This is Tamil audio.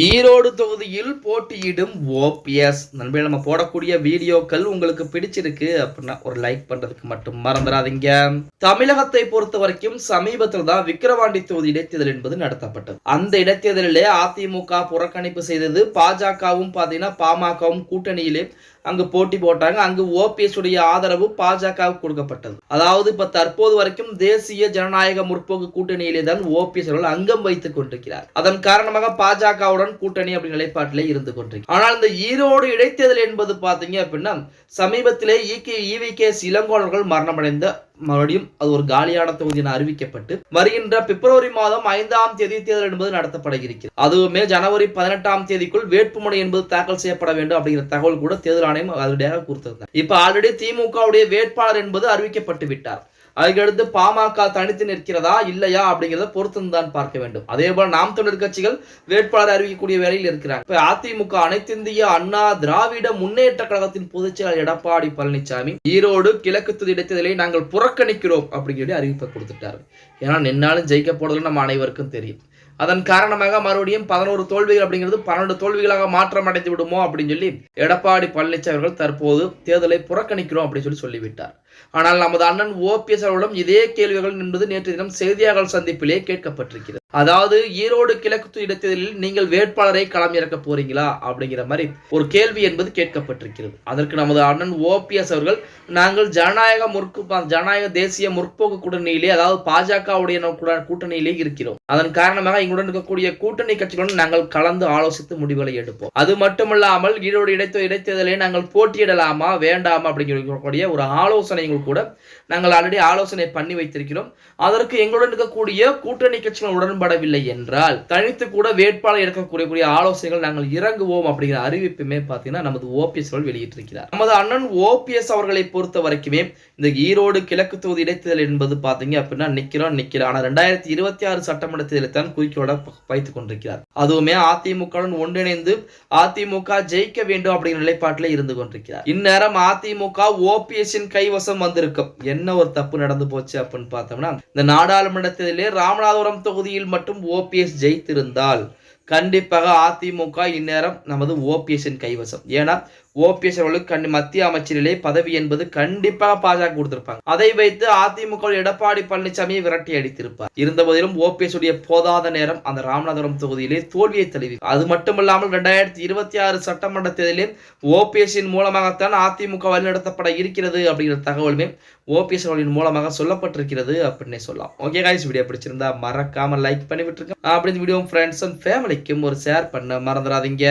ஈரோடு தொகுதியில் போட்டியிடும் ஓபிஎஸ் நண்பர்கள் நம்ம போடக்கூடிய வீடியோக்கள் உங்களுக்கு பிடிச்சிருக்கு அப்படின்னா ஒரு லைக் பண்றதுக்கு மட்டும் மறந்துடாதீங்க. தமிழகத்தை பொறுத்த வரைக்கும் சமீபத்தில் தான் விக்கிரவாண்டி தொகுதி இடைத்தேர்தல் என்பது நடத்தப்பட்டது. அந்த இடைத்தேர்தலிலே அதிமுக புறக்கணிப்பு செய்தது பாஜகவும் பார்த்தீங்கன்னா பாமகவும் கூட்டணியிலே அங்கு போட்டி போட்டாங்க. அங்கு ஓபிஎஸ் உடைய ஆதரவு பாஜகவுக்கு கொடுக்கப்பட்டது. அதாவது இப்ப தற்போது வரைக்கும் தேசிய ஜனநாயக முற்போக்கு கூட்டணியிலே தான் ஓபிஎஸ் அவர்கள் அங்கம் வைத்துக் கொண்டிருக்கிறார். அதன் காரணமாக பாஜகவுடன் கூட்டணி அப்படி நிலைப்பாட்டிலே இருந்து கொண்டிருக்கு. ஆனால் இந்த ஈரோடு இடைத்தேர்தல் என்பது பார்த்தீங்க அப்படின்னா சமீபத்திலே இகே இவி இளங்கோவர்கள் மரணமடைந்த மறுபடியும் அது ஒரு காலியான தொகுதி என அறிவிக்கப்பட்டு வருகின்ற பிப்ரவரி மாதம் ஐந்தாம் தேதி தேர்தல் என்பது நடத்தப்பட இருக்கிறது அதுவுமே ஜனவரி பதினெட்டாம் தேதிக்குள் வேட்புமனு என்பது தாக்கல் செய்யப்பட வேண்டும் அப்படிங்கிற தகவல் கூட தேர்தல் ஆணையம் அதிரடியாக கொடுத்திருந்தார். இப்ப ஆல்ரெடி திமுகவுடைய வேட்பாளர் என்பது அறிவிக்கப்பட்டு விட்டார். அதுக்கடுத்து பாமக தனித்து நிற்கிறதா இல்லையா அப்படிங்கிறத பொறுத்து தான் பார்க்க வேண்டும். அதே போல நாம் தமிழர் கட்சிகள் வேட்பாளர் அறிவிக்கக்கூடிய வேலையில் இருக்கிறாங்க. இப்ப அதிமுக அனைத்திந்திய அண்ணா திராவிட முன்னேற்ற கழகத்தின் பொதுச் செயலாளர் எடப்பாடி பழனிசாமி ஈரோடு கிழக்கு தொகுதி இடைத்தேர்தலை நாங்கள் புறக்கணிக்கிறோம் அப்படிங்கிற அறிவிப்பை கொடுத்துட்டாரு. ஏன்னா நின்னாலும் ஜெயிக்க போறதுன்னு நம்ம அனைவருக்கும் தெரியும். அதன் காரணமாக மறுபடியும் பதினோரு தோல்விகள் அப்படிங்கிறது பன்னெண்டு தோல்விகளாக மாற்றம் அடைந்து விடுமோ அப்படின்னு சொல்லி எடப்பாடி பழனிசாமி அவர்கள் தற்போது தேர்தலை புறக்கணிக்கிறோம் அப்படின்னு சொல்லி சொல்லிவிட்டார். ஆனால் நமது அண்ணன் ஓபிஎஸ் அவர்களிடம் இதே கேள்விகள் என்பது நேற்று தினம் செய்தியாளர் சந்திப்பிலே கேட்கப்பட்டிருக்கிறது. அதாவது ஈரோடு கிழக்கு இடைத்தேர்தலில் நீங்கள் வேட்பாளரை களம் இறக்க போறீங்களா? அப்படிங்கிற மாதிரி ஒரு கேள்வி என்பது கேட்கப்பட்டிருக்கிறது. அதற்கு நமது அண்ணன் ஓபிஎஸ் அவர்கள் நாங்கள் ஜனநாயக முற்கு ஜனநாயக தேசிய முற்போக்கு கூட்டணியிலே அதாவது பாஜகவுடைய கூட்டணியிலே இருக்கிறோம். அதன் காரணமாக எங்களுடன் இருக்கக்கூடிய கூட்டணி கட்சிகளுடன் நாங்கள் கலந்து ஆலோசித்து முடிவுகளை எடுப்போம். அது மட்டுமல்லாமல் ஈரோடு இடைத்த இடைத்தேர்தலை நாங்கள் போட்டியிடலாமா வேண்டாமா அப்படிங்கிற ஒரு ஆலோசனைகள் கூட நாங்கள் ஆல்ரெடி ஆலோசனை பண்ணி வைத்திருக்கிறோம். அதற்கு எங்களுடன் இருக்கக்கூடிய கூட்டணி கட்சிகள் உடன்படவில்லை என்றால் தனித்து கூட வேட்பாளர் எடுக்கக்கூடிய ஆலோசனைகள் நாங்கள் இறங்குவோம் அப்படிங்கிற அறிவிப்புமே பார்த்தீங்கன்னா நமது ஓபிஎஸ் அவர்கள் வெளியிட்டிருக்கிறார். நமது அண்ணன் ஓபிஎஸ் அவர்களை பொறுத்த வரைக்குமே இந்த ஈரோடு கிழக்கு தொகுதி இடைத்தேர்தல் என்பது பார்த்தீங்க அப்படின்னா நிற்கிறோம் நிற்கிறோம் ஆனால் ரெண்டாயிரத்தி இருபத்தி ஆறு சட்டமன்ற தேர்தலில் தான் குறிக்கோட வைத்துக் கொண்டிருக்கிறார். அதுவுமே அதிமுகவுடன் ஒன்றிணைந்து அதிமுக ஜெயிக்க வேண்டும் அப்படிங்கிற நிலைப்பாட்டில் இருந்து கொண்டிருக்கிறார். இந்நேரம் அதிமுக ஓபிஎஸ்ஸின் கைவசம் வந்திருக்கும். என்ன ஒரு தப்பு நடந்து போச்சு அப்படின்னு பார்த்தோம்னா இந்த நாடாளுமன்ற தேர்தலிலே ராமநாதபுரம் தொகுதியில் மட்டும் ஓபிஎஸ் ஜெயித்திருந்தால் கண்டிப்பாக அதிமுக இந்நேரம் நமது ஓபிஎஸ்ஸின் கைவசம். ஏன்னா ஓபிஎஸ் அவர்களுக்கு மத்திய அமைச்சரிலே பதவி என்பது கண்டிப்பாக பாஜக கொடுத்திருப்பாங்க. அதை வைத்து அதிமுக எடப்பாடி பழனிசாமியை விரட்டி அடித்திருப்பார். இருந்த போதிலும் ஓபிஎஸ் உடைய போதாத நேரம் அந்த ராமநாதபுரம் தொகுதியிலே தோல்வியை தழுவி. அது மட்டுமல்லாமல் ரெண்டாயிரத்தி இருபத்தி ஆறு சட்டமன்ற தேர்தலில் ஓபிஎஸ்ஸின் மூலமாகத்தான் அதிமுக வழிநடத்தப்பட இருக்கிறது அப்படிங்கிற தகவலுமே ஓபிஎஸ் அவர்களின் மூலமாக சொல்லப்பட்டிருக்கிறது அப்படின்னே சொல்லலாம். ஓகே காய்ஸ் வீடியோ பிடிச்சிருந்தா மறக்காம லைக் பண்ணி விட்டுருக்கேன் அப்படி வீடியோ ஃப்ரெண்ட்ஸ் அண்ட் ஃபேமிலிக்கும் ஒரு ஷேர் பண்ண மறந்துடாதீங்க